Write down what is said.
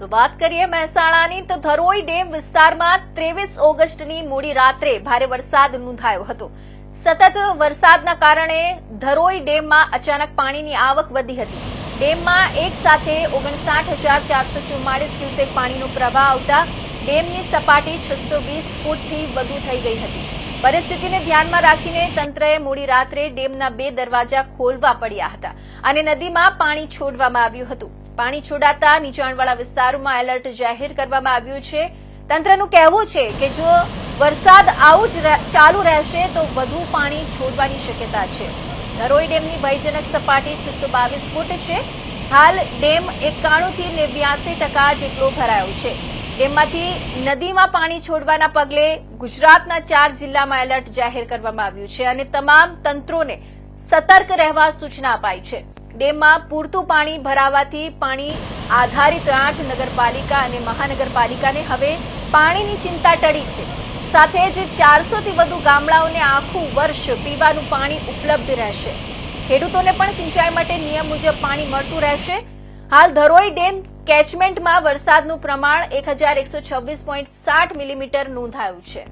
તો વાત કરીએ મહેસાણાની, તો ધરોઈ ડેમ વિસ્તારમાં ત્રેવીસ ઓગસ્ટની મોડી રાત્રે ભારે વરસાદ નોંધાયો હતો. સતત વરસાદના કારણે ધરોઈ ડેમમાં અચાનક પાણીની આવક વધી હતી. ડેમમાં એક સાથે ઓગણસાઠ હજાર ચારસો ચુમ્માળીસ ક્યુસેક પાણીનો પ્રવાહ આવતા ડેમની સપાટી છસો વીસ ફૂટથી વધુ થઈ ગઈ હતી. પરિસ્થિતિને ધ્યાનમાં રાખીને તંત્રએ મોડી રાત્રે ડેમના બે દરવાજા ખોલવા પડ્યા હતા અને નદીમાં પાણી છોડવામાં આવ્યું હતું. પાણી છોડાતા નીચાણવાળા વિસ્તારોમાં એલર્ટ જાહેર કરવામાં આવ્યું છે. તંત્રનું કહેવું છે કે જો વરસાદ આવું જ ચાલુ રહેશે તો વધુ પાણી છોડવાની શક્યતા છે. નરોઈ ડેમની ભયજનક સપાટી છસો બાવીસ ફૂટ છે. હાલ ડેમ એકાણું થી નેવ્યાસી ટકા જેટલો ભરાયો છે. ડેમમાંથી નદીમાં પાણી છોડવાના પગલે ગુજરાતના ચાર જિલ્લામાં એલર્ટ જાહેર કરવામાં આવ્યું છે અને તમામ તંત્રોને સતર્ક રહેવા સૂચના અપાઈ છે. ડેમમાં પૂરતું પાણી ભરાવાથી પાણી આધારિત આઠ નગરપાલિકા અને મહાનગરપાલિકાને હવે પાણીની ચિંતા ટળી છે. સાથે જ ચારસોથી વધુ ગામડાઓને આખું વર્ષ પીવાનું પાણી ઉપલબ્ધ રહેશે. ખેડૂતોને પણ સિંચાઈ માટે નિયમ મુજબ પાણી મળતું રહેશે. હાલ ધરોઈ ડેમ કેચમેન્ટમાં વરસાદનું પ્રમાણ એક હજાર એકસો છવ્વીસ પોઈન્ટ સાઠ મિલીમીટર નોંધાયું છે.